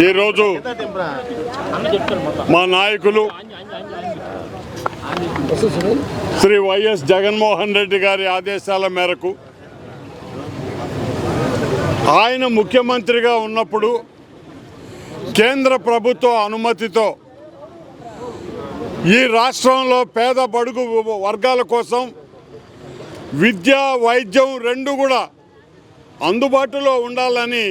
ఈరోజు మా నాయకులు శ్రీ వైఎస్ జగన్మోహన్ రెడ్డి గారి ఆదేశాల మేరకు ఆయన ముఖ్యమంత్రిగా ఉన్నప్పుడు కేంద్ర ప్రభుత్వ అనుమతితో ఈ రాష్ట్రంలో పేద బడుగు వర్గాల కోసం విద్య వైద్యం రెండు కూడా అందుబాటులో ఉండాలని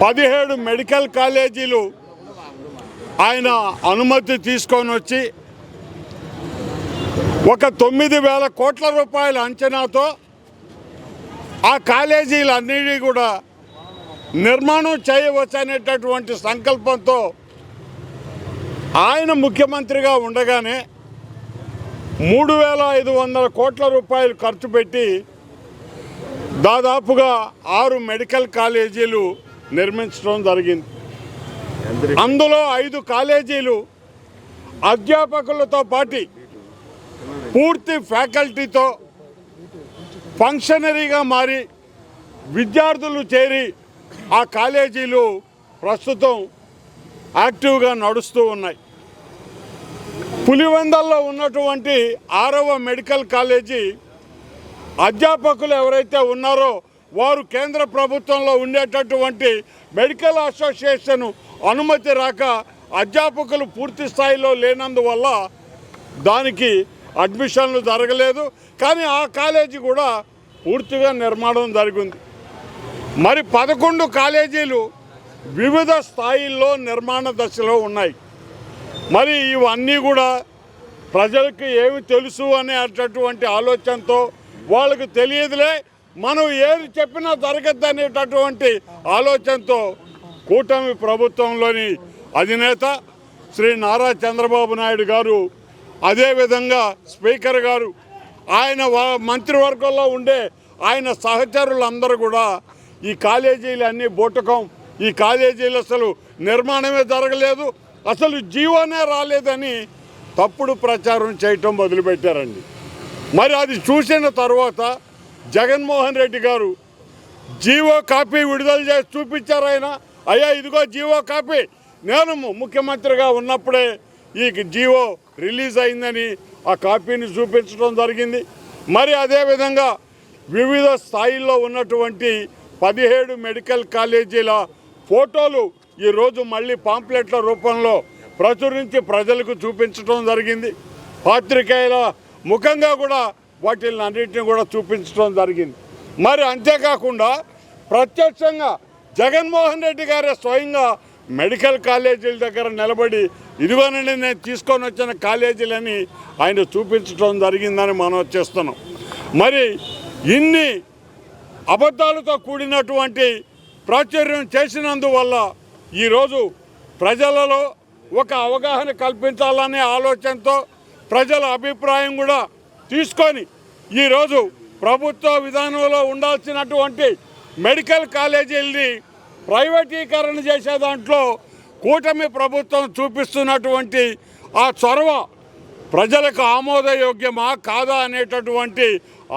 పదిహేడు మెడికల్ కాలేజీలు ఆయన అనుమతి తీసుకొని వచ్చి ఒక తొమ్మిది వేల కోట్ల రూపాయల అంచనాతో ఆ కాలేజీలన్నిటి కూడా నిర్మాణం చేయవచ్చనేటటువంటి సంకల్పంతో ఆయన ముఖ్యమంత్రిగా ఉండగానే మూడు వేల ఐదు వందల కోట్ల రూపాయలు ఖర్చు పెట్టి దాదాపుగా ఆరు మెడికల్ కాలేజీలు నిర్మించడం జరిగింది. అందులో ఐదు కాలేజీలు అధ్యాపకులతో పాటు పూర్తి ఫ్యాకల్టీతో ఫంక్షనరీగా మారి విద్యార్థులు చేరి ఆ కాలేజీలు ప్రస్తుతం యాక్టివ్గా నడుస్తూ ఉన్నాయి. పులివెందల్లో ఉన్నటువంటి ఆరవ మెడికల్ కాలేజీ అధ్యాపకులు ఎవరైతే ఉన్నారో వారు కేంద్ర ప్రభుత్వంలో ఉండేటటువంటి మెడికల్ అసోసియేషన్ అనుమతి రాక అధ్యాపకులు పూర్తి స్థాయిలో లేనందువల్ల దానికి అడ్మిషన్లు జరగలేదు. కానీ ఆ కాలేజీ కూడా పూర్తిగా నిర్మాణం జరిగింది. మరి పదకొండు కాలేజీలు వివిధ స్థాయిల్లో నిర్మాణ దశలో ఉన్నాయి. మరి ఇవన్నీ కూడా ప్రజలకు ఏమి తెలుసు అనేటటువంటి ఆలోచనతో వాళ్ళకు తెలియదులే. మనం ఏది చెప్పినా జరగద్దు అనేటటువంటి ఆలోచనతో కూటమి ప్రభుత్వంలోని అధినేత శ్రీ నారా చంద్రబాబు నాయుడు గారు అదేవిధంగా స్పీకర్ గారు ఆయన మంత్రివర్గంలో ఉండే ఆయన సహచరులందరూ కూడా ఈ కాలేజీలు అన్నీ బోటకం ఈ కాలేజీలు అసలు నిర్మాణమే జరగలేదు అసలు జీవోనే రాలేదని తప్పుడు ప్రచారం చేయటం మొదలుపెట్టారండి. మరి అది చూసిన తర్వాత జగన్మోహన్ రెడ్డి గారు జీవో కాపీ విడుదల చేసి చూపించారు ఆయన. అయ్యా ఇదిగో జీవో కాపీ. నేను ముఖ్యమంత్రిగా ఉన్నప్పుడే ఈ జీవో రిలీజ్ అయిందని ఆ కాపీని చూపించడం జరిగింది. మరి అదేవిధంగా వివిధ స్థాయిల్లో ఉన్నటువంటి పదిహేడు మెడికల్ కాలేజీల ఫోటోలు ఈరోజు మళ్ళీ పాంప్లెట్ల రూపంలో ప్రచురించి ప్రజలకు చూపించడం జరిగింది. పాత్రికేయుల ముఖంగా కూడా వాటిని అన్నింటిని కూడా చూపించడం జరిగింది. మరి అంతేకాకుండా ప్రత్యక్షంగా జగన్మోహన్ రెడ్డి గారే స్వయంగా మెడికల్ కాలేజీల దగ్గర నిలబడి ఇదిగోనండి నేను తీసుకొని వచ్చిన కాలేజీలని ఆయన చూపించడం జరిగిందని మనం చేస్తున్నాం. మరి ఇన్ని అబద్ధాలతో కూడినటువంటి ప్రాచుర్యం చేసినందువల్ల ఈరోజు ప్రజలలో ఒక అవగాహన కల్పించాలనే ఆలోచనతో ప్రజల అభిప్రాయం కూడా తీసుకొని ఈరోజు ప్రభుత్వ విధానంలో ఉండాల్సినటువంటి మెడికల్ కాలేజీల్ని ప్రైవేటీకరణ చేసే దాంట్లో కూటమి ప్రభుత్వం చూపిస్తున్నటువంటి ఆ చొరవ ప్రజలకు ఆమోదయోగ్యమా కాదా అనేటటువంటి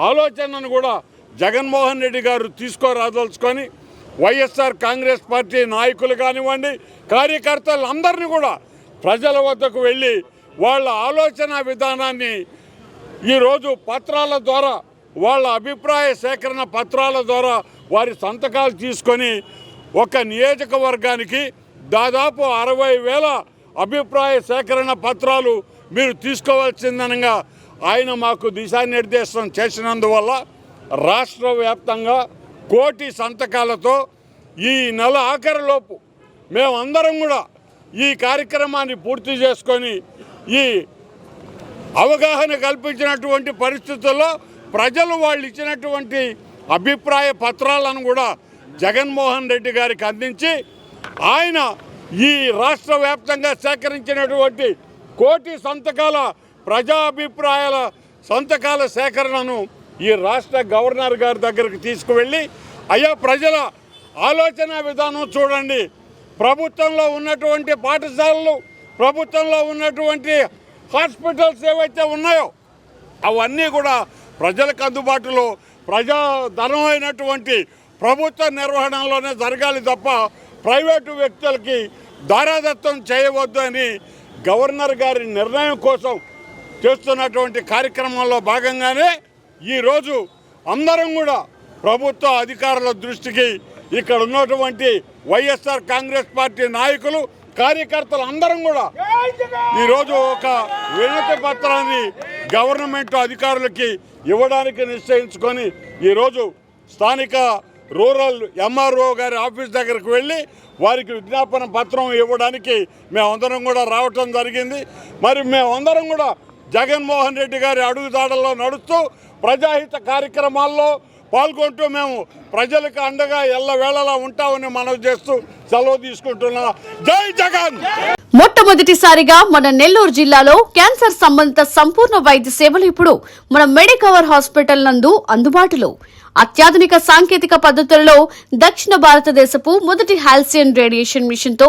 ఆలోచనను కూడా జగన్మోహన్ రెడ్డి గారు తీసుకురాదలుచుకొని వైఎస్ఆర్ కాంగ్రెస్ పార్టీ నాయకులు కానివ్వండి కార్యకర్తలందరినీ కూడా ప్రజల వద్దకు వెళ్ళి వాళ్ళ ఆలోచన విధానాన్ని ఈరోజు పత్రాల ద్వారా వాళ్ళ అభిప్రాయ సేకరణ పత్రాల ద్వారా వారి సంతకాలు తీసుకొని ఒక నియోజకవర్గానికి దాదాపు అరవై వేల అభిప్రాయ సేకరణ పత్రాలు మీరు తీసుకోవాల్సిందనగా ఆయన మాకు దిశానిర్దేశం చేసినందువల్ల రాష్ట్ర వ్యాప్తంగా కోటి సంతకాలతో ఈ నెల ఆఖరిలోపు మేమందరం కూడా ఈ కార్యక్రమాన్ని పూర్తి చేసుకొని ఈ అవగాహన కల్పించినటువంటి పరిస్థితుల్లో ప్రజలు వాళ్ళు ఇచ్చినటువంటి అభిప్రాయ పత్రాలను కూడా జగన్మోహన్ రెడ్డి గారికి అందించి ఆయన ఈ రాష్ట్ర వ్యాప్తంగా సేకరించినటువంటి కోటి సంతకాల ప్రజాభిప్రాయాల సంతకాల సేకరణను ఈ రాష్ట్ర గవర్నర్ గారి దగ్గరికి తీసుకువెళ్ళి అయ్యా ప్రజల ఆలోచన విధానం చూడండి. ప్రభుత్వంలో ఉన్నటువంటి పాఠశాలలు ప్రభుత్వంలో ఉన్నటువంటి హాస్పిటల్స్ ఏవైతే ఉన్నాయో అవన్నీ కూడా ప్రజలకు అందుబాటులో ప్రజా ధనమైనటువంటి ప్రభుత్వ నిర్వహణలోనే జరగాలి తప్ప ప్రైవేటు వ్యక్తులకి దారాదత్తం చేయవద్దు అని గవర్నర్ గారి నిర్ణయం కోసం చేస్తున్నటువంటి కార్యక్రమంలో భాగంగానే ఈరోజు అందరం కూడా ప్రభుత్వ అధికారుల దృష్టికి ఇక్కడ ఉన్నటువంటి వైఎస్ఆర్ కాంగ్రెస్ పార్టీ నాయకులు కార్యకర్తలు అందరం కూడా ఈరోజు ఒక వినతి పత్రాన్ని గవర్నమెంట్ అధికారులకి ఇవ్వడానికి నిశ్చయించుకొని ఈరోజు స్థానిక రూరల్ ఎంఆర్ఓ గారి ఆఫీస్ దగ్గరకు వెళ్ళి వారికి విజ్ఞాపన పత్రం ఇవ్వడానికి మేమందరం కూడా రావటం జరిగింది. మరి మేమందరం కూడా జగన్మోహన్ రెడ్డి గారి అడుగుదాడల్లో నడుస్తూ ప్రజాహిత కార్యక్రమాల్లో పాల్గొంటూ మేము ప్రజలకు అండగా ఎల్లవేళలా ఉంటామని మనం చేస్తూ సెలవు తీసుకుంటున్నా. జై జగన్! మొట్టమొదటిసారిగా మన నెల్లూరు జిల్లాలో క్యాన్సర్ సంబంధిత సంపూర్ణ వైద్య సేవలు ఇప్పుడు మన మెడికవర్ హాస్పిటల్ నందు అందుబాటులో. అత్యాధునిక సాంకేతిక పద్ధతులలో దక్షిణ భారతదేశపు మొదటి హాల్సియన్ రేడియేషన్ మిషన్తో